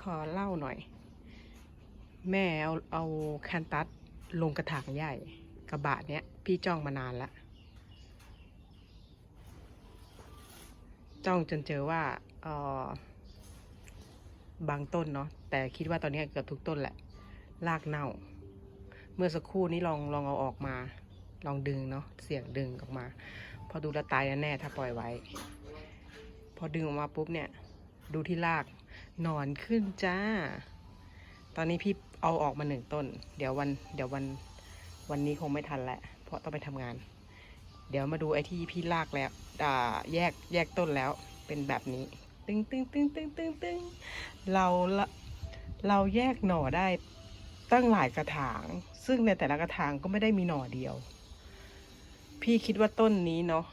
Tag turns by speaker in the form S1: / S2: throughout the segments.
S1: ขอเล่าหน่อย แม่เอาเอาแคนตัสลงกระถางใหญ่กระบะเนี้ย พี่จ้องมานานละจ้องจนเจอว่าเออบางต้นเนาะแต่คิดว่าตอนนี้เกือบทุกต้นแหละ รากเน่า เมื่อสักครู่นี้ลองลองเอาออกมา ลองดึงเนาะเสียงดึงออกมา พอดูแลตายแน่ถ้าปล่อยไว้ พอดึงออกมาปุ๊บเนี่ย ดูที่ราก หนอนขึ้นจ้า ตอนนี้พี่เอาออกมาหนึ่งต้น เดี๋ยววัน เดี๋ยววัน วันนี้คงไม่ทันแหละ เพราะต้องไปทำงาน เดี๋ยวมาดูไอ้ที่พี่ลากแล้วอ่าแยกแยกต้นแล้ว เป็นแบบนี้ ตึงตึงตึงตึงตึงตึงเราเราแยกหน่อได้ตั้งหลายกระถาง ซึ่งในแต่ละกระถางก็ไม่ได้มีหน่อเดียว พี่คิดว่าต้นนี้เนาะ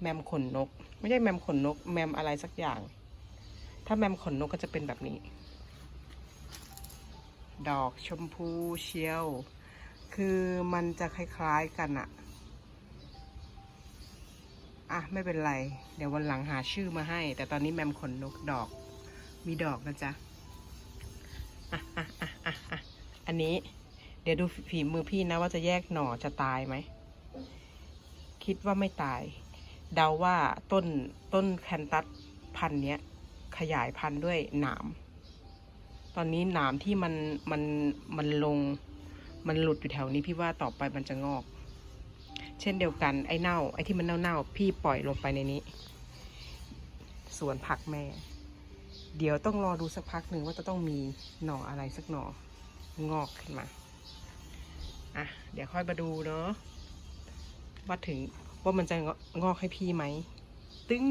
S1: แมมขนนก ไม่ใช่แมมขนนก แมมอะไรสักอย่าง ถ้าแมมขนนกก็จะเป็นแบบนี้ ดอกชมพูเชียว คือมันจะคล้ายๆกันอะอะ ไม่เป็นไร เดี๋ยววันหลังหาชื่อมาให้ แต่ตอนนี้แมมขนนกดอก มีดอกนะจ๊ะอะอะอะอะอะอันนี้ เดี๋ยวดูฝีมือพี่นะว่าจะแยกหน่อจะตายไหม คิดว่าไม่ตาย เดาว่าต้นต้นแคนตัสพันธุ์เนี้ย ขยายพันธุ์ด้วยหนาม ตอนนี้หนามที่มันมันมันลง มันหลุดอยู่แถวนี้พี่ว่าต่อไปมันจะงอก เช่นเดียวกันไอ้เน่า ไอ้ที่มันเน่าๆพี่ปล่อยลงไปในนี้ สวนผักแม่ เดี๋ยวต้องรอดูสักพักหนึ่งว่าจะต้องมีหน่ออะไรสักหน่องอกขึ้นมา อะ เดี๋ยวค่อยมาดูเนาะว่าถึงว่ามันจะงอกให้พี่ไหม ตึ้ง